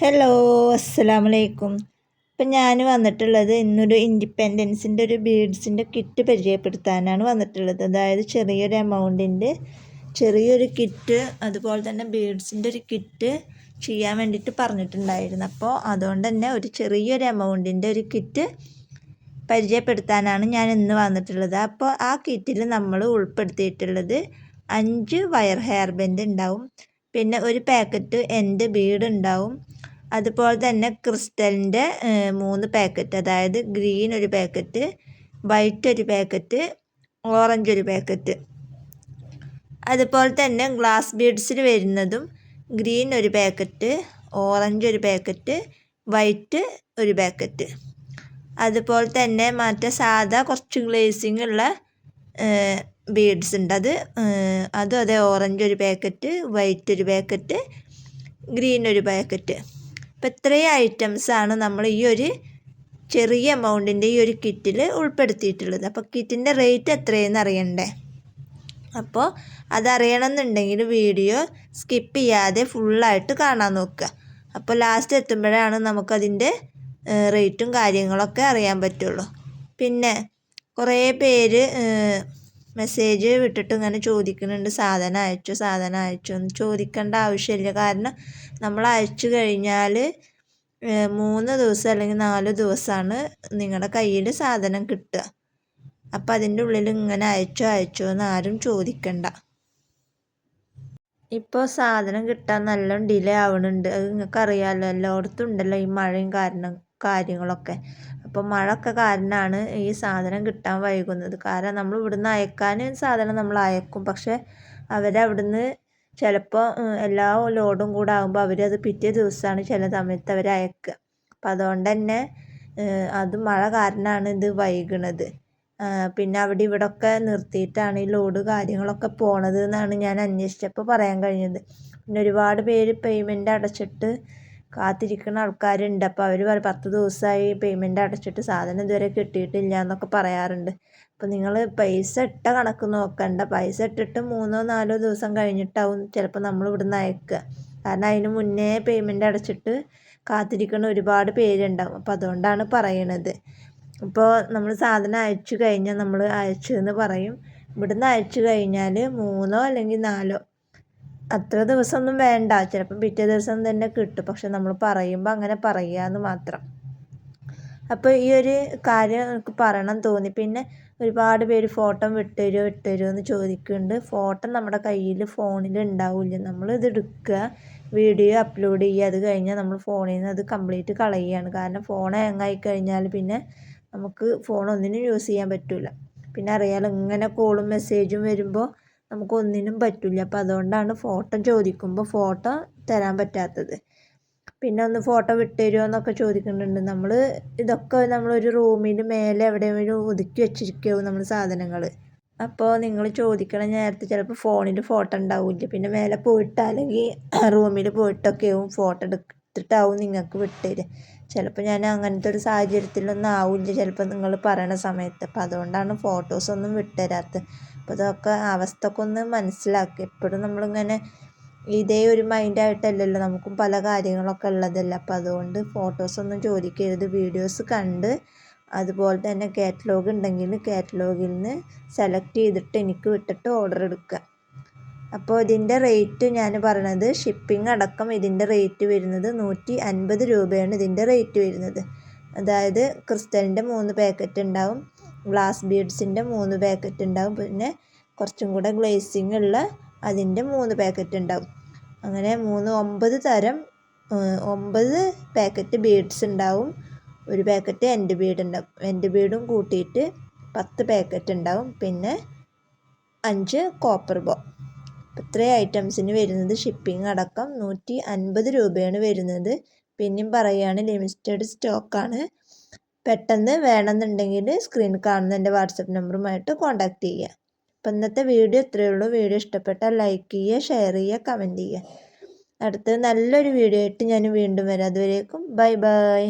Hello അസ്സലാമലൈക്കും ഇപ്പം ഞാൻ വന്നിട്ടുള്ളത് ഇന്നൊരു ഇൻഡിപെൻഡൻസിന്റെ ഒരു ബീഡ്സിന്റെ കിറ്റ് പരിചയപ്പെടുത്താനാണ് വന്നിട്ടുള്ളത്. അതായത് ചെറിയൊരു എമൗണ്ടിന്റെ ചെറിയൊരു കിറ്റ് അതുപോലെ തന്നെ ബീഡ്സിന്റെ ഒരു കിറ്റ് ചെയ്യാൻ വേണ്ടിയിട്ട് പറഞ്ഞിട്ടുണ്ടായിരുന്നു. അപ്പോൾ അതുകൊണ്ട് തന്നെ ഒരു ചെറിയൊരു എമൗണ്ടിന്റെ ഒരു കിറ്റ് പരിചയപ്പെടുത്താനാണ് ഞാൻ ഇന്ന് വന്നിട്ടുള്ളത്. അപ്പോൾ ആ കിറ്റിൽ നമ്മൾ ഉൾപ്പെടുത്തിയിട്ടുള്ളത് അഞ്ച് വയർ ഹെയർ ബെൻഡ് ഉണ്ടാവും. പിന്നെ ഒരു പാക്കറ്റ് എന്റെ ബീഡ് ഉണ്ടാവും. അതുപോലെ തന്നെ ക്രിസ്റ്റലിന്റെ മൂന്ന് പാക്കറ്റ് അതായത് ഗ്രീൻ ഒരു പാക്കറ്റ് വൈറ്റ് ഒരു പാക്കറ്റ് ഓറഞ്ച് ഒരു പാക്കറ്റ്. അതുപോലെ തന്നെ ഗ്ലാസ് ബീഡ്സിൽ വരുന്നതും ഗ്രീൻ ഒരു പാക്കറ്റ് ഓറഞ്ച് ഒരു പാക്കറ്റ് വൈറ്റ് ഒരു പാക്കറ്റ്. അതുപോലെ തന്നെ മറ്റേ സാധാ കുറച്ച് ഗ്ലേസിങ് ഉള്ള ബീഡ്സ് ഉണ്ട്. അത് അതും അതെ ഓറഞ്ച് ഒരു പാക്കറ്റ് വൈറ്റ് ഒരു പാക്കറ്റ് ഗ്രീൻ ഒരു പാക്കറ്റ്. അപ്പോൾ ഇത്രയും ഐറ്റംസാണ് നമ്മൾ ഈ ഒരു ചെറിയ എമൗണ്ടിന്റെ ഈ ഒരു കിറ്റിൽ ഉൾപ്പെടുത്തിയിട്ടുള്ളത്. അപ്പോൾ കിറ്റിന്റെ റേറ്റ് എത്രയെന്ന് അറിയണ്ടേ? അപ്പോൾ അതറിയണമെന്നുണ്ടെങ്കിൽ വീഡിയോ സ്കിപ്പ് ചെയ്യാതെ ഫുള്ളായിട്ട് കാണാൻ നോക്കുക അപ്പോൾ ലാസ്റ്റ് എത്തുമ്പോഴാണ് നമുക്കതിന്റെ റേറ്റും കാര്യങ്ങളൊക്കെ അറിയാൻ പറ്റുള്ളൂ. പിന്നെ കുറേ പേര് മെസ്സേജ് വിട്ടിട്ട് ഇങ്ങനെ ചോദിക്കുന്നുണ്ട്. സാധനം അയച്ചു സാധനം അയച്ചു? എന്ന് ചോദിക്കേണ്ട ആവശ്യമില്ല. കാരണം നമ്മൾ അയച്ചു കഴിഞ്ഞാൽ മൂന്ന് ദിവസം അല്ലെങ്കിൽ നാല് ദിവസമാണ് നിങ്ങളുടെ കയ്യിൽ സാധനം കിട്ടുക. അപ്പം അതിന്റെ ഉള്ളിൽ ഇങ്ങനെ അയച്ചോ അയച്ചോ എന്ന് ആരും ചോദിക്കണ്ട. ഇപ്പോൾ സാധനം കിട്ടാൻ നല്ല ഡിലേ ആവുന്നുണ്ട് അത് നിങ്ങൾക്ക് അറിയാമല്ലോ എല്ലായിടത്തും ഉണ്ടല്ലോ ഈ മഴയും കാരണം കാര്യങ്ങളൊക്കെ. അപ്പോൾ മഴയൊക്കെ കാരണമാണ് ഈ സാധനം കിട്ടാൻ വൈകുന്നത്. കാരണം നമ്മൾ ഇവിടുന്ന് അയക്കാൻ സാധനം നമ്മൾ അയക്കും. പക്ഷേ അവരവിടുന്ന് ചിലപ്പോൾ എല്ലാ ലോഡും കൂടെ ആകുമ്പോൾ അവരത് പിറ്റേ ദിവസമാണ് ചില സമയത്ത് അവർ അയക്കുക. അപ്പം അതുകൊണ്ട് തന്നെ അത് മഴ കാരണമാണ് ഇത് വൈകുന്നത് പിന്നെ അവിടെ ഇവിടെയൊക്കെ നിർത്തിയിട്ടാണ് ഈ ലോഡ് കാര്യങ്ങളൊക്കെ പോണത് എന്നാണ് ഞാൻ അന്വേഷിച്ചപ്പോൾ പറയാൻ കഴിഞ്ഞത്. പിന്നെ ഒരുപാട് പേര് പേയ്മെന്റ് അടച്ചിട്ട് കാത്തിരിക്കുന്ന ആൾക്കാരുണ്ട്. അപ്പോൾ അവർ പറയും പത്ത് ദിവസമായി പേയ്മെന്റ് അടച്ചിട്ട് സാധനം ഇതുവരെ കിട്ടിയിട്ടില്ല എന്നൊക്കെ പറയാറുണ്ട്. അപ്പോൾ നിങ്ങൾ പൈസ ഇട്ട കണക്ക് നോക്കണ്ട. പൈസ ഇട്ടിട്ട് മൂന്നോ നാലോ ദിവസം കഴിഞ്ഞിട്ടാവും ചിലപ്പോൾ നമ്മൾ ഇവിടുന്ന് അയക്കുക. കാരണം അതിന് മുന്നേ പേയ്മെന്റ് അടച്ചിട്ട് കാത്തിരിക്കുന്ന ഒരുപാട് പേരുണ്ടാവും. അപ്പോൾ അതുകൊണ്ടാണ് പറയണത്. ഇപ്പോൾ നമ്മൾ സാധനം അയച്ചു കഴിഞ്ഞാൽ നമ്മൾ അയച്ചു എന്ന് പറയും. ഇവിടുന്ന് അയച്ചു കഴിഞ്ഞാൽ മൂന്നോ അല്ലെങ്കിൽ നാലോ അത്ര ദിവസമൊന്നും വേണ്ട. ചിലപ്പം പിറ്റേ ദിവസം തന്നെ കിട്ടും. പക്ഷെ നമ്മൾ പറയുമ്പോൾ അങ്ങനെ പറയുക മാത്രം. അപ്പോൾ ഈ ഒരു കാര്യം എനിക്ക് പറയണം തോന്നി. പിന്നെ ഒരുപാട് പേര് ഫോട്ടോ വിട്ടുതരുമോ വിട്ടുതരുമോ എന്ന് ചോദിക്കുന്നുണ്ട്. ഫോട്ടോ നമ്മുടെ കയ്യിൽ ഫോണിൽ ഉണ്ടാവില്ല. നമ്മൾ ഇത് എടുക്കുക വീഡിയോ അപ്ലോഡ് ചെയ്യുക അത് കഴിഞ്ഞാൽ നമ്മൾ ഫോണിൽ നിന്ന് അത് കംപ്ലീറ്റ് കളയുകയാണ്. കാരണം ഫോൺ ഹാങ് കഴിഞ്ഞാൽ പിന്നെ നമുക്ക് ഫോൺ ഒന്നിനും യൂസ് ചെയ്യാൻ പറ്റില്ല പിന്നെ അറിയാലോ ഇങ്ങനെ കോളും മെസ്സേജും വരുമ്പോൾ നമുക്ക് ഒന്നിനും പറ്റില്ല അപ്പോൾ അതുകൊണ്ടാണ് ഫോട്ടോ ചോദിക്കുമ്പോൾ ഫോട്ടോ തരാൻ പറ്റാത്തത്. പിന്നെ ഒന്ന് ഫോട്ടോ വിട്ടുതരുമോ എന്നൊക്കെ ചോദിക്കുന്നുണ്ട്. നമ്മൾ ഇതൊക്കെ നമ്മളൊരു റൂമിൽ മേലെ എവിടെയെങ്കിലും ഒതുക്കി വെച്ചിരിക്കുകയാവും നമ്മൾ സാധനങ്ങൾ അപ്പോൾ നിങ്ങൾ ചോദിക്കണ നേരത്തെ ചിലപ്പോൾ ഫോണിൽ ഫോട്ടോ ഉണ്ടാവില്ല. പിന്നെ മേലെ പോയിട്ട് അല്ലെങ്കിൽ റൂമിൽ പോയിട്ടൊക്കെയാവും ഫോട്ടോ എടുത്തിട്ടാവും നിങ്ങൾക്ക് വിട്ടുതരിക ചിലപ്പോൾ ഞാൻ അങ്ങനത്തെ ഒരു സാഹചര്യത്തിലൊന്നും ആവില്ല. ചിലപ്പോൾ നിങ്ങൾ പറയണ സമയത്ത്. അപ്പോൾ അതുകൊണ്ടാണ് ഫോട്ടോസൊന്നും വിട്ടുതരാത്തത്. അപ്പോൾ ഇതൊക്കെ അവസ്ഥ ഒക്കെ ഒന്ന് മനസ്സിലാക്കുക എപ്പോഴും നമ്മളിങ്ങനെ ഇതേ ഒരു മൈൻഡായിട്ടല്ലല്ലോ നമുക്കും പല കാര്യങ്ങളൊക്കെ ഉള്ളതല്ലേ. അപ്പോൾ അതുകൊണ്ട് ഫോട്ടോസ് ഫോട്ടോസൊന്നും ചോദിക്കരുത്. വീഡിയോസ് കണ്ട് അതുപോലെ തന്നെ കാറ്റലോഗ് ഉണ്ടെങ്കിൽ കാറ്റലോഗിൽ നിന്ന് സെലക്ട് ചെയ്തിട്ട് എനിക്ക് വിട്ടിട്ട് ഓർഡർ എടുക്കുക അപ്പോൾ ഇതിന്റെ റേറ്റ് ഞാൻ പറഞ്ഞത് ഷിപ്പിംഗ് അടക്കം ഇതിന്റെ റേറ്റ് വരുന്നത് നൂറ്റി അൻപത് രൂപയാണ് ഇതിന്റെ റേറ്റ് വരുന്നത്. അതായത് ക്രിസ്റ്റലിന്റെ മൂന്ന് പാക്കറ്റ് ഉണ്ടാവും. ഗ്ലാസ് ബീഡ്സിന്റെ മൂന്ന് പാക്കറ്റ് ഉണ്ടാവും. പിന്നെ കുറച്ചും കൂടെ ഗ്ലേസിങ് ഉള്ള അതിന്റെ മൂന്ന് പാക്കറ്റ് ഉണ്ടാവും. അങ്ങനെ മൂന്ന് ഒമ്പത് തരം ഒമ്പത് പാക്കറ്റ് ബീഡ്സ് ഉണ്ടാവും. ഒരു പാക്കറ്റ് എന്റെ ബീഡ് ഉണ്ടാവും. എന്റെ ബീഡും കൂട്ടിയിട്ട് പത്ത് പാക്കറ്റ് ഉണ്ടാവും. പിന്നെ അഞ്ച് കോപ്പർ ബോ ഇത്രയും ഐറ്റംസിന് വരുന്നത് ഷിപ്പിംഗ് അടക്കം നൂറ്റി അൻപത് രൂപയാണ് വരുന്നത്. പിന്നെയും പറയുകയാണ് ലിമിറ്റഡ് സ്റ്റോക്കാണ് പെട്ടെന്ന് വേണമെന്നുണ്ടെങ്കിൽ സ്ക്രീൻ കാണുന്ന എന്റെ വാട്സപ്പ് നമ്പറുമായിട്ട് കോൺടാക്റ്റ് ചെയ്യുക അപ്പം ഇന്നത്തെ വീഡിയോ ഇത്രയേ ഉള്ളൂ. വീഡിയോ ഇഷ്ടപ്പെട്ടാൽ ലൈക്ക് ചെയ്യുക ഷെയർ ചെയ്യുക കമന്റ് ചെയ്യുക അടുത്ത നല്ലൊരു വീഡിയോ ആയിട്ട് ഞാൻ വീണ്ടും വരാം. അതുവരേക്കും ബൈ ബൈ